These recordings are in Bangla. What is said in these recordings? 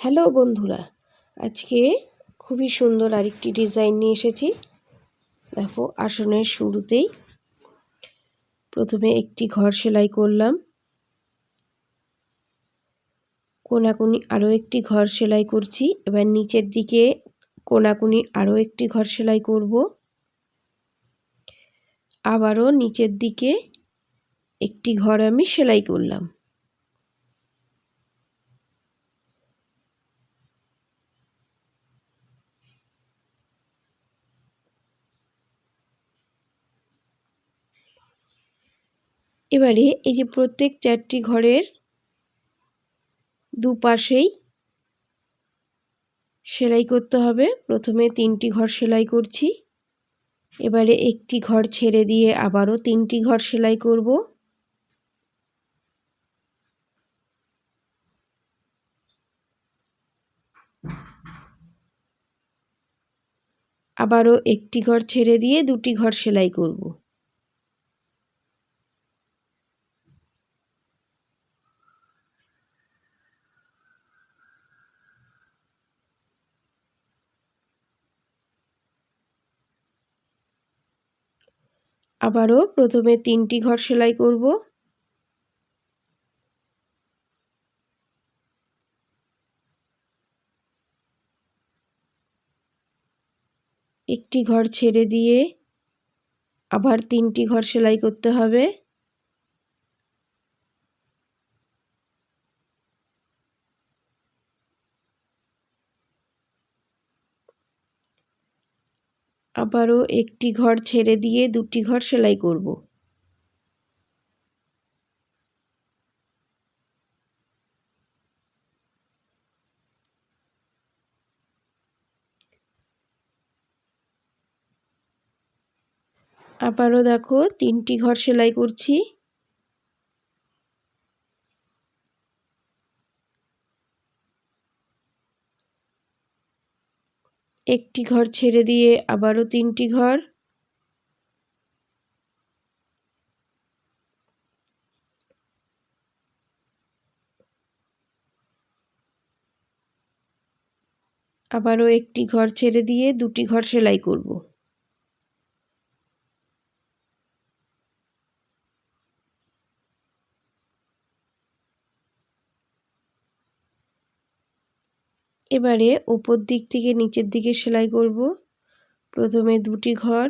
হ্যালো বন্ধুরা, আজকে খুবই সুন্দর আরেকটি ডিজাইন নিয়ে এসেছি। দেখো, আসনের শুরুতেই প্রথমে একটি ঘর সেলাই করলাম। কোনাকুনি আরও একটি ঘর সেলাই করছি। এবার নিচের দিকে কোনাকুনি আরও একটি ঘর সেলাই করব। আবারও নিচের দিকে একটি ঘর আমি সেলাই করলাম। এবারে এই যে প্রত্যেক চারটি ঘরের দুপাশেই সেলাই করতে হবে। প্রথমে তিনটি ঘর সেলাই করছি। এবারে একটি ঘর ছেড়ে দিয়ে আবারও তিনটি ঘর সেলাই করব। আবারও একটি ঘর ছেড়ে দিয়ে দুটি ঘর সেলাই করব। আবারও প্রথমে তিনটি ঘর সেলাই করব। একটি ঘর ছেড়ে দিয়ে আবার তিনটি ঘর সেলাই করতে হবে। আবারও একটি ঘর ছেড়ে দিয়ে দুটি ঘর সেলাই করব। আবারও দেখো, তিনটি ঘর সেলাই করছি। একটি ঘর ছেড়ে দিয়ে আবারও তিনটি ঘর। আবারও একটি ঘর ছেড়ে দিয়ে দুটি ঘর সেলাই করব। এবারে ওপর দিক থেকে নিচের দিকে সেলাই করব। প্রথমে দুটি ঘর।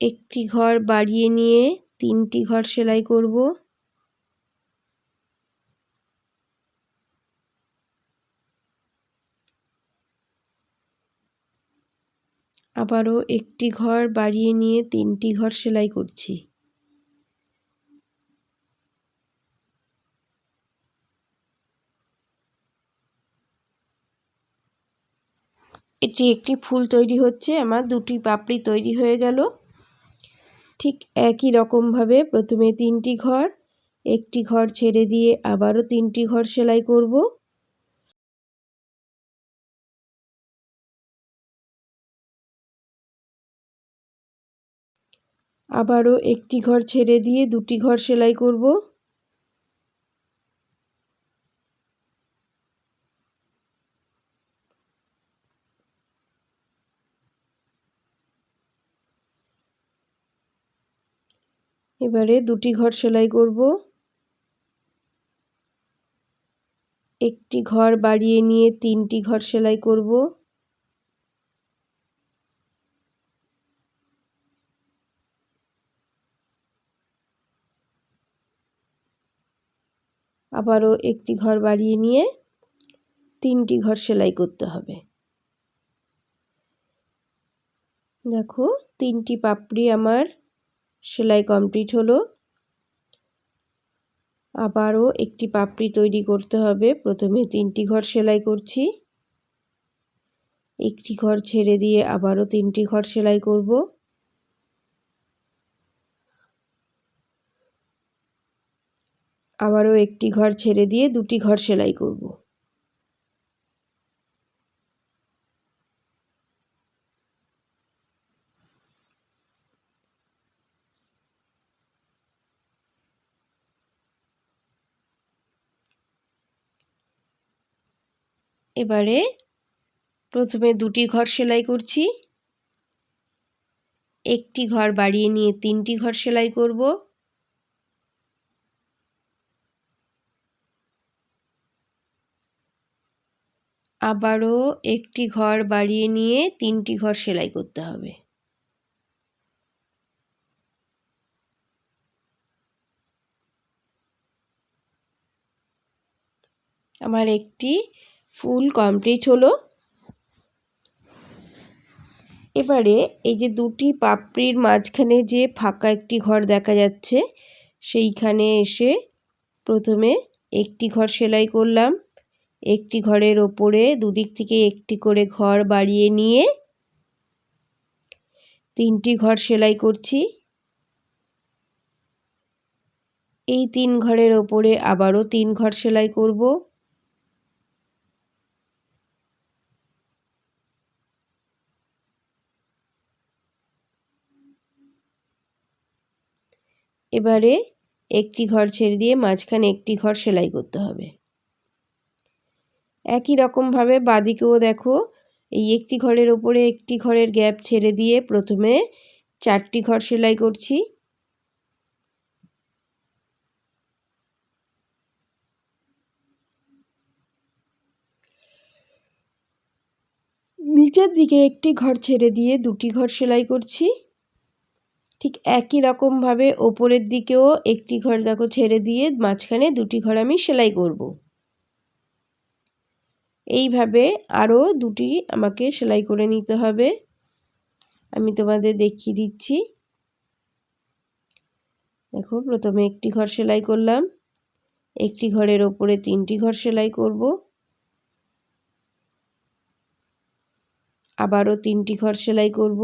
একটি ঘর বাড়িয়ে নিয়ে তিনটি ঘর সেলাই করব। আবারও একটি ঘর বাড়িয়ে নিয়ে তিনটি ঘর সেলাই করছি। এটি একটি ফুল তৈরি হচ্ছে, আমার দুটি পাপড়ি তৈরি হয়ে গেল। ঠিক একই রকমভাবে প্রথমে তিনটি ঘর, একটি ঘর ছেড়ে দিয়ে আবারও তিনটি ঘর সেলাই করব। আবারও একটি ঘর ছেড়ে দিয়ে দুটি ঘর সেলাই করব। এবারে দুটি ঘর সেলাই করব। একটি ঘর বাড়িয়ে নিয়ে তিনটি ঘর সেলাই করব। আবারও একটি ঘর বাড়িয়ে নিয়ে তিনটি ঘর সেলাই করতে হবে। দেখো, তিনটি পাপড়ি আমার সেলাই কমপ্লিট হলো। আবারও একটি পাপড়ি তৈরি করতে হবে। প্রথমে তিনটি ঘর সেলাই করছি। একটি ঘর ছেড়ে দিয়ে আবারও তিনটি ঘর সেলাই করব। আবারও একটি ঘর ছেড়ে দিয়ে দুটি ঘর সেলাই করব। এবারে প্রথমে দুটি ঘর সেলাই করছি। একটি ঘর বাড়িয়ে নিয়ে তিনটি ঘর সেলাই করব। আবারও একটি ঘর বাড়িয়ে নিয়ে তিনটি ঘর সেলাই করতে হবে। আমার একটি ফুল কমপ্লিট হলো। এবারে এই যে দুটি পাপড়ির মাঝখানে যে ফাঁকা একটি ঘর দেখা যাচ্ছে, সেইখানে এসে প্রথমে একটি ঘর সেলাই করলাম। একটি ঘরের ওপরে দুদিক থেকে একটি করে ঘর বাড়িয়ে নিয়ে তিনটি ঘর সেলাই করছি। এই তিন ঘরের ওপরে আবারও তিন ঘর সেলাই করব। এবারে একটি ঘর ছেড়ে দিয়ে মাঝখানে একটি ঘর সেলাই করতে হবে। একই রকমভাবে বাঁদিকেও দেখো, এই একটি ঘরের ওপরে একটি ঘরের গ্যাপ ছেড়ে দিয়ে প্রথমে চারটি ঘর সেলাই করছি। নিচের দিকে একটি ঘর ছেড়ে দিয়ে দুটি ঘর সেলাই করছি। ঠিক একই রকমভাবে ওপরের দিকেও একটি ঘর দেখো ছেড়ে দিয়ে মাঝখানে দুটি ঘর আমি সেলাই করব। এইভাবে আরও দুটি আমাকে সেলাই করে নিতে হবে। আমি তোমাদের দেখিয়ে দিচ্ছি। দেখো, প্রথমে একটি ঘর সেলাই করলাম। একটি ঘরের ওপরে তিনটি ঘর সেলাই করব। আবারও তিনটি ঘর সেলাই করব।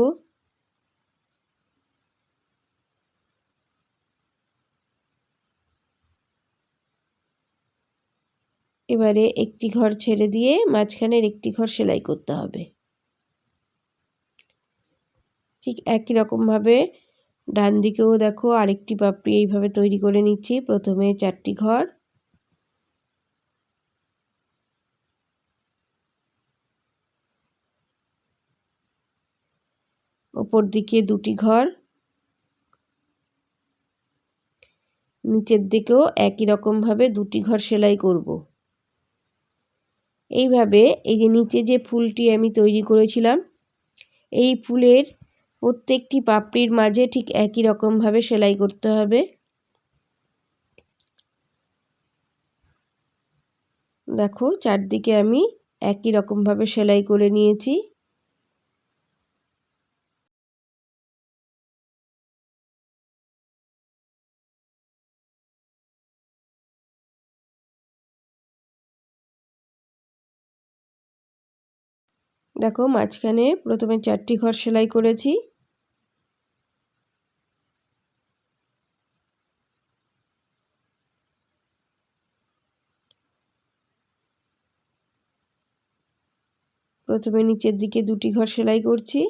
এবারে একটি ঘর ছেড়ে দিয়ে মাঝখানের একটি ঘর সেলাই করতে হবে। ঠিক একই রকমভাবে ডান দিকেও দেখো আরেকটি পাপড়ি এইভাবে তৈরি করে নিচ্ছি। প্রথমে চারটি ঘর। ওপর দিকে দুটি ঘর। নিচের দিকেও একই রকমভাবে দুটি ঘর সেলাই করব। এইভাবে এই যে নিচে যে ফুলটি আমি তৈরি করেছিলাম, এই ফুলের প্রত্যেকটি পাপড়ির মাঝে ঠিক একই রকমভাবে সেলাই করতে হবে। দেখো, চারদিকে আমি একই রকমভাবে সেলাই করে নিয়েছি। দেখো মাঝখানে প্রথমে চারটি ঘর সেলাই করেছি। প্রথমে নিচের দিকে দুটি ঘর সেলাই করছি।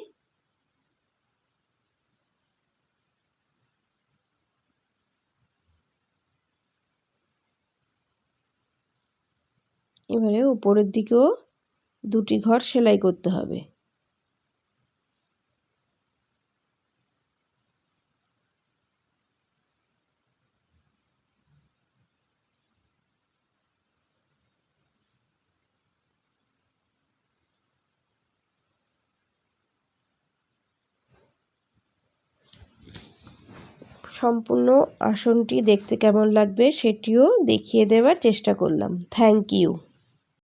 এবারে উপরের দিকেও দুটি ঘর সেলাই করতে হবে। সম্পূর্ণ আসনটি দেখতে কেমন লাগবে সেটিও দেখিয়ে দেওয়ার চেষ্টা করলাম। Thank you